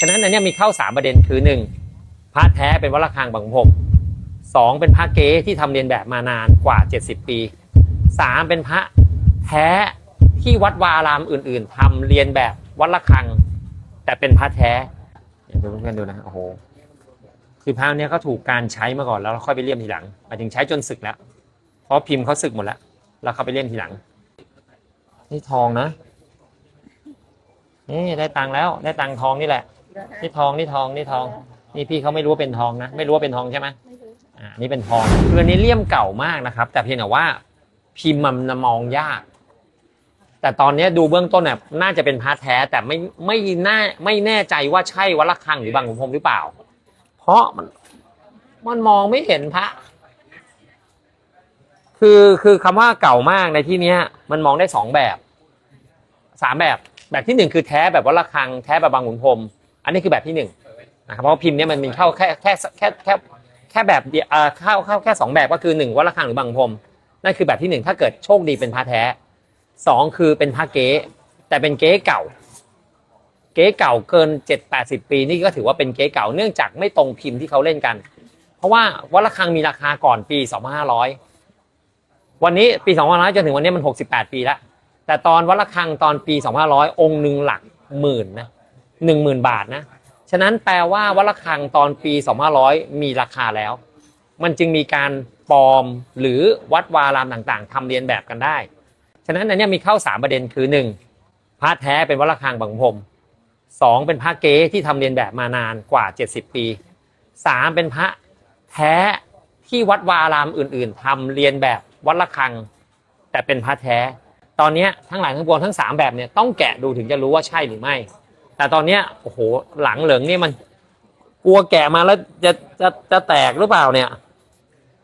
ฉะนั้นอันนี้มีเข้าสามประเด็นคือหนึ่งพระแท้เป็นวัดระฆังบางพรมสองเป็นพระเก๊ที่ทำเรียนแบบมานานกว่า 70 ปีสามเป็นพระแท้ที่วัดวาอารามอื่น ๆทำเรียนแบบวัดระฆัง แต่เป็นพระแท้เดี๋ยวเพื่อนๆดูนะโอ้โหคือพระเนี้ยก็ถูกการใช้มาก่อนแล้วค่อยไปเลี่ยมทีหลังหมายถึงใช้จนสึกแล้ว เพราะพิมพ์เขาสึกหมดแล้ว แล้วเขาไปเลี่ยมทีหลังนี่ทองนะนี่ได้ตังค์แล้ว ได้ตังค์ทองนี่แหละ นี่ทองนี่ทองนี่ทอง นี่พี่เขาไม่รู้ว่าเป็นทองนะ ไม่รู้ว่าเป็นทองใช่ไหมอ่าอันนี่เป็นทองคืออันนี้เลี่ยมเก่ามากนะครับ แต่เพียงแต่ว่าพิมพ์มันมองยาก แต่ตอนนี้ดูเบื้องต้นเนี่ยน่าจะเป็นพระแท้แต่ไม่ไม่น่าไม่แน่ใจว่าใช่วัดระฆังหรือบางขุนพรหมหรือเปล่า เพราะมันมันมองไม่เห็นพระ คือคือคำว่าเก่ามากในที่เนี้ยมันมองได้สองแบบสามแบบ แบบที่หนึ่งคือแท้แบบวัดระฆังแท้แบบบางขุนพรหม อันนี้คือแบบที่หนึ่งนะครับเพราะว่าพิมพ์เนี้ยมันมีเข้าแค่แค่แค่แค่แค่แบบเดียวเอ่อเข้าเข้าแค่สองแบบก็คือหนึ่งวัดระฆังหรือบางขุนพรหมนั่นคือแบบที่หนึ่งถ้าเกิดโชคดีเป็นพระแท้สองคือเป็นพระเก๊แต่เป็นเก๊เก่า เก๊เก่าเกินเจ็ดแปดสิบปีนี่ก็ถือว่าเป็นเก๊เก่าเนื่องจากไม่ตรงพิมพ์ที่เขาเล่นกัน เพราะว่าวัดระฆังมีราคาก่อนปี2500วันนี้ปี2500จนถึงวันนี้มัน68ปีแล้วแต่ตอนวัดระฆังตอนปี2500องค์หนึ่งหลักหมื่นนะ 10,000 บาทนะ ฉะนั้นแปลว่าวัดระฆังตอนปี 2500 มีราคาแล้ว มันจึงมีการปลอมหรือวัดวารามต่างๆทำเรียนแบบกันได้ ฉะนั้นอันนี้มีเข้า 3 ประเด็นคือ 1. พระแท้เป็นวัดระฆังบางพรมสองเป็นพระเก๊ที่ทำเรียนแบบมานานกว่า 70 ปีสามเป็นพระแท้ที่วัดวาอารามอื่น ๆทำเรียนแบบวัดระฆัง แต่เป็นพระแท้ ตอนนี้ทั้งหลายทั้งปวงทั้งสามแบบเนี่ยต้องแกะดูถึงจะรู้ว่าใช่หรือไม่ แต่ตอนเนี้ยโอ้โหหลังเหลืองนี่มันกลัวแกะมาแล้วจะจะจะแตกหรือเปล่าเนี่ย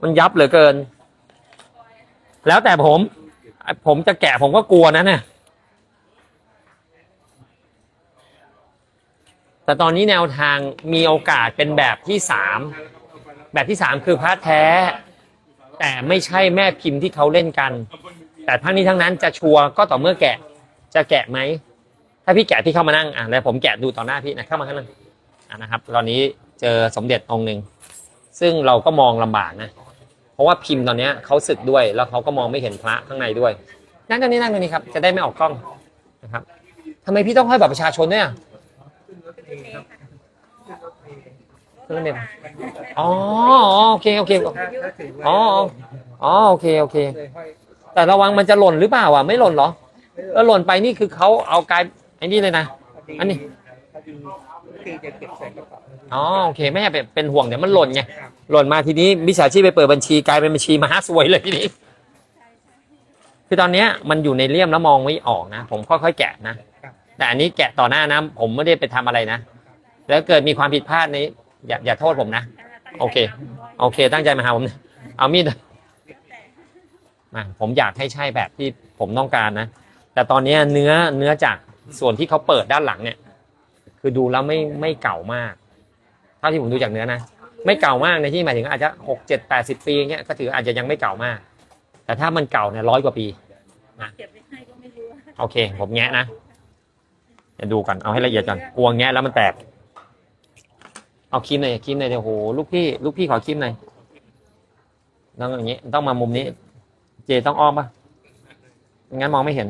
มันยับเหลือเกิน แล้วแต่ผม ผมจะแกะผมก็กลัวนะเนี่ยแต่ตอนนี้แนวทางมีโอกาสเป็นแบบที่สามแบบที่สามคือพระแท้ แต่ไม่ใช่แม่พิมพ์ที่เขาเล่นกัน แต่ทั้งนี้ทั้งนั้นจะชัวร์ก็ต่อเมื่อแกะจะแกะไหม ถ้าพี่แกะพี่เข้ามานั่งอะแล้วผมแกะดูต่อหน้าพี่นะเข้ามาข้างหนึงอะนะครับตอนนี้เจอสมเด็จองค์หนึ่งซึ่งเราก็มองลำบากนะ เพราะว่าพิมพ์ตอนเนี้ยเขาสึกด้วยแล้วเขาก็มองไม่เห็นพระข้างในด้วย นั่งตรงนี้นั่งตรงนี้ครับจะได้ไม่ออกกล้องนะครับทำไมพี่ต้องให้บัตรประชาชนด้วยอะขึ้นรถเมล์อ๋อโอเคโอเคอ๋ออ๋อโอเคโอเค แต่ระวังมันจะหล่นหรือเปล่าอะไม่หล่นเหรอแล้วหล่นไปนี่คือเขาเอากาย ไอ้นี่เลยนะ อันนี้คือจะเก็บใส่กระเป๋าอ๋อโอเคไม่ใช่เป็นเป็นห่วงเดี๋ยวมันหล่นไงหล่นมาทีนี้มิจฉาชีพไปเปิดบัญชีกลายเป็นบัญชีมหาสวยเลยทีนี้ คือตอนเนี้ยมันอยู่ในเลี่ยมแล้วมองไม่ออกนะ ผมค่อยๆแกะนะ แต่อันนี้แกะต่อหน้านะ ผมไม่ได้ไปทำอะไรนะ แล้วเกิดมีความผิดพลาดนี้อย่าอย่าโทษผมนะ โอเค โอเค ตั้งใจมาหาผมนะเอามีดมาผมอยากให้ใช่แบบที่ผมต้องการนะ แต่ตอนนี้เนื้อเนื้อจาก ส่วนที่เขาเปิดด้านหลังเนี่ย คือดูแล้วไม่ไม่เก่ามากเท่าที่ผมดูจากเนื้อนะไม่เก่ามากในที่หมายถึงอาจจะหกเจ็ดแปดสิบปีเงี้ยก็ถืออาจจะยังไม่เก่ามาก แต่ถ้ามันเก่าเนี่ยร้อยกว่าปีเก็บไว้ให้ก็ไม่รู้ว่าโอเค ผมแงะนะเดี๋ยวดูก่อนเอาให้ละเอียดก่อนกลัวแงะแล้วมันแตก เอาครีมหน่อยครีมหน่อยเดี๋ยวโหลูกพี่ลูกพี่ขอครีมหน่อยต้องอย่างนี้ต้องมามุมนี้ เจต้องอ้อมปะไม่งั้นมองไม่เห็น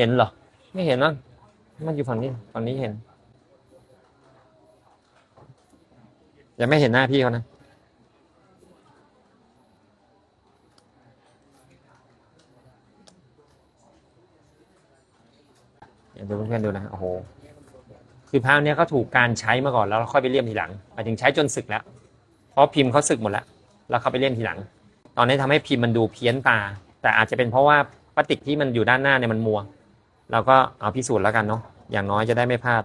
เห็นเหรอ ไม่เห็นนะมันอยู่ฝั่งนี้ฝั่งนี้เห็นยังไม่เห็นหน้าพี่เขานะเดี๋ยวดูเพื่อนๆดูนะโอ้โหคือพระเนี้ยก็ถูกการใช้มาก่อนแล้วค่อยไปเลี่ยมทีหลังหมายถึงใช้จนสึกแล้วเพราะพิมพ์เขาสึกหมดแล้ว แล้วเขาไปเลี่ยมทีหลัง ตอนนี้ทำให้พิมพ์มันดูเพี้ยนตา แต่อาจจะเป็นเพราะว่าพลาสติกที่มันอยู่ด้านหน้าเนี่ยมันมัว เราก็เอาพิสูจน์แล้วกันเนาะอย่างน้อยจะได้ไม่พลาด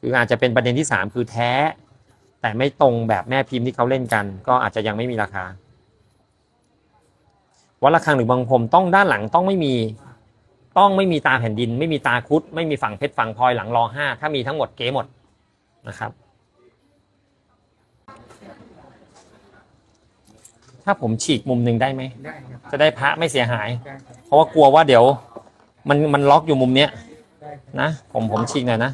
คืออาจจะเป็นประเด็นที่สามคือแท้ แต่ไม่ตรงแบบแม่พิมพ์ที่เขาเล่นกัน ก็อาจจะยังไม่มีราคาวัดระฆังหรือบางพรมต้องด้านหลังต้องไม่มี ต้องไม่มีตาแผ่นดิน ไม่มีตาคุด ไม่มีฝั่งเพชรฝั่งพลอยหลังรอห้าถ้ามีทั้งหมดเก๋หมดนะครับ ถ้าผมฉีกมุมหนึ่งได้ไหม ได้ครับจะได้พระไม่เสียหาย ได้ครับเพราะว่ากลัวว่าเดี๋ยว มันมันล็อกอยู่มุมเนี้ย ได้ครับนะผมผมฉีกหน่อยนะ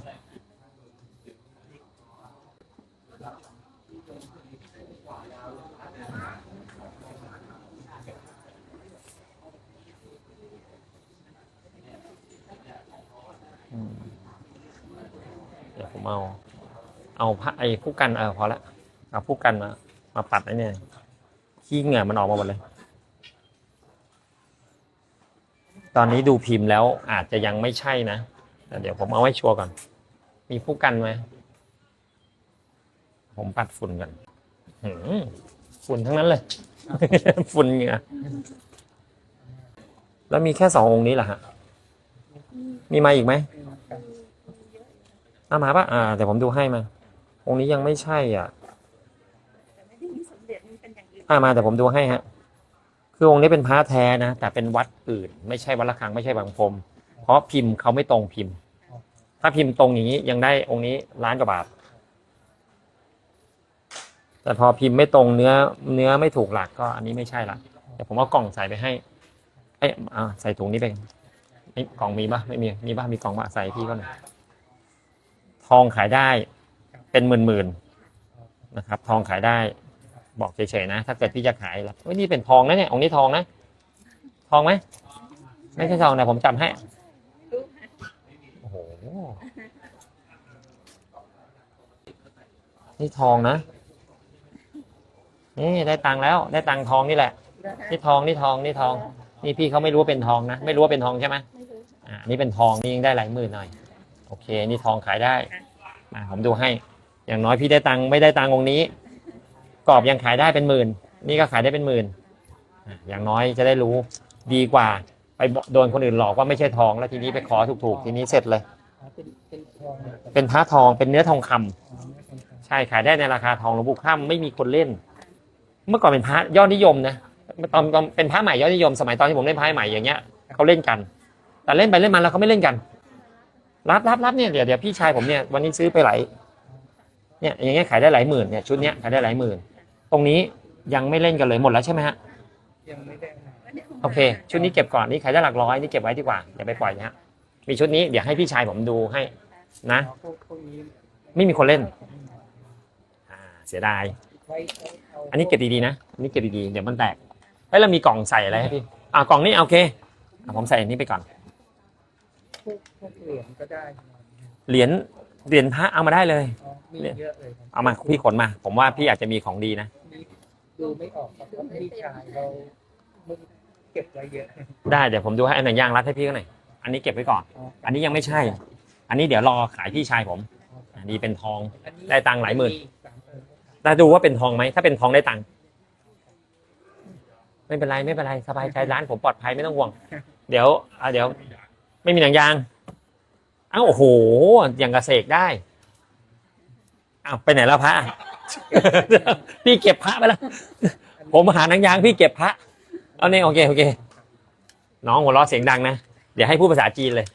เดี๋ยวผมเอา เอาผ้าไอ้ผู้กันเออพอละเอาผู้กันมามาปัดไอ้เนี่ย ขี้เหงื่อมันออกมาหมดเลย ตอนนี้ดูพิมพ์แล้วอาจจะยังไม่ใช่นะแต่เดี๋ยวผมเอาไว้ชัวร์ก่อน มีผู้กันไหมผมปัดฝุ่นก่อนหืมฝุ่นทั้งนั้นเลย ฝุ่นเหงื่อแล้วมีแค่สององค์นี้เหรอฮะ มีมาอีกไหมครับเอามาปะอ่าเดี๋ยวผมดูให้มา องค์นี้ยังไม่ใช่อะ แต่ไม่ได้มีสมเด็จ มันเป็นอย่ามาแต่ผมดูให้ฮะ คือองค์นี้เป็นพระแท้นะ แต่เป็นวัดอื่น ไม่ใช่วัดระฆังไม่ใช่บางพรมเพราะพิมพ์เขาไม่ตรงพิมพ์ ถ้าพิมพ์ตรงอย่างนี้ยังได้องค์นี้ล้านกว่าบาท แต่พอพิมพ์ไม่ตรงเนื้อเนื้อไม่ถูกหลักก็อันนี้ไม่ใช่ละเดี๋ยวผมเอากล่องใส่ไปให้เอ้อาใส่ถุงนี้ไปนี่กล่องมีปะไม่มีมีปะมีกล่องปะใส่พี่ก็หน่อยทองขายได้เป็นหมื่นๆนะครับ ทองขายได้ บอกเฉยๆนะ ถ้าเกิดพี่จะขายแล้วเฮ้ยนี่เป็นทองนะเนี่ยองค์นี้ทองนะ ทองไหมไม่ใช่ทองนะผมจำให้โอ้โหนี่ทองนะนี่ได้ตังค์แล้ว ได้ตังค์ทองนี่แหละ นี่ทองนี่ทองนี่ทอง นี่พี่เขาไม่รู้ว่าเป็นทองนะไม่รู้ว่าเป็นทองใช่ไหมอ่านี่เป็นทองนี่ยังได้หลายหมื่นหน่อย โอเค นี่ทองขายได้อ่าผมดูให้ อย่างน้อยพี่ได้ตังค์ไม่ได้ตังค์องนี้ กรอบยังขายได้เป็นหมื่น นี่ก็ขายได้เป็นหมื่น อย่างน้อยจะได้รู้ดีกว่า ไปโดนคนอื่นหลอกว่าไม่ใช่ทองแล้วทีนี้ไปขอถูกๆ ทีนี้เสร็จเลย เป็นพระทองเป็นเนื้อทองคำอ๋อไม่เป็นทองใช่ขายได้ในราคาทองหลวงปู่ข้ามไม่มีคนเล่น เมื่อก่อนเป็นพระยอดนิยมนะตอนตอนเป็นพระใหม่ยอดนิยมสมัยตอนที่ผมเล่นพระใหม่อย่างเงี้ยเขาเล่นกัน แต่เล่นไปเล่นมาแล้วเขาไม่เล่นกัน รับรับรับเนี่ยเดี๋ยวเดี๋ยวพี่ชายผมเนี่ยวันนี้ซื้อไปหลายเนี่ยอย่างเงี้ยขายได้หลายหมื่นเนี่ยชุดเนี้ยขายได้หลายหมื่น ตรงนี้ยังไม่เล่นกันเลยหมดแล้วใช่ไหมฮะยังไม่ได้นะไม่ได้โอเค ชุดนี้เก็บก่อนนี่ขายได้หลักร้อยนี่เก็บไว้ดีกว่าอย่าไปปล่อยนะฮะมีชุดนี้เดี๋ยวให้พี่ชายผมดูให้ นะอ๋อพวกพวกนี้ไม่มีคนเล่นอ่าเสียดายไว้เอาอันนี้เก็บดีๆนะอันนี้เก็บดีๆเดี๋ยวมันแตกเฮ้ยเรามีกล่องใส่อะไรให้พี่อ่ากล่องนี้โอเคอะผมใส่อันนี้ไปก่อนพวกพวกเหรียญก็ได้นะเหรียญเหรียญพระเอามาได้เลยอ๋อมีเยอะเลยครับเอามาพี่ขนมา ผมว่าพี่อาจจะมีของดีนะมี ดูไม่ออกครับเพราะพี่ชายเรามึงเก็บไว้เยอะ ได้เดี๋ยวผมดูให้อันไหนย่างรัดให้พี่ก็หน่อยอันนี้เก็บไว้ก่อน อ๋ออันนี้ยังไม่ใช่ อันนี้เดี๋ยวรอขายพี่ชายผม อันนี้เป็นทอง อันนี้ได้ตังค์หลายหมื่น สามหมื่นแต่ดูว่าเป็นทองไหมถ้าเป็นทองได้ตังค์ไม่เป็นไรไม่เป็นไรสบายใจร้านผมปลอดภัยไม่ต้องห่วง เดี๋ยวอะเดี๋ยว ไม่มีหนังยางอ้าวโอ้โหอย่างกระเสกได้อ้าวไปไหนแล้วพระ พี่เก็บพระไปแล้ว ผมหาหนังยางพี่เก็บพระ เอาเนี่ยโอเคโอเค น้องหัวเราะเสียงดังนะ เดี๋ยวให้พูดภาษาจีนเลย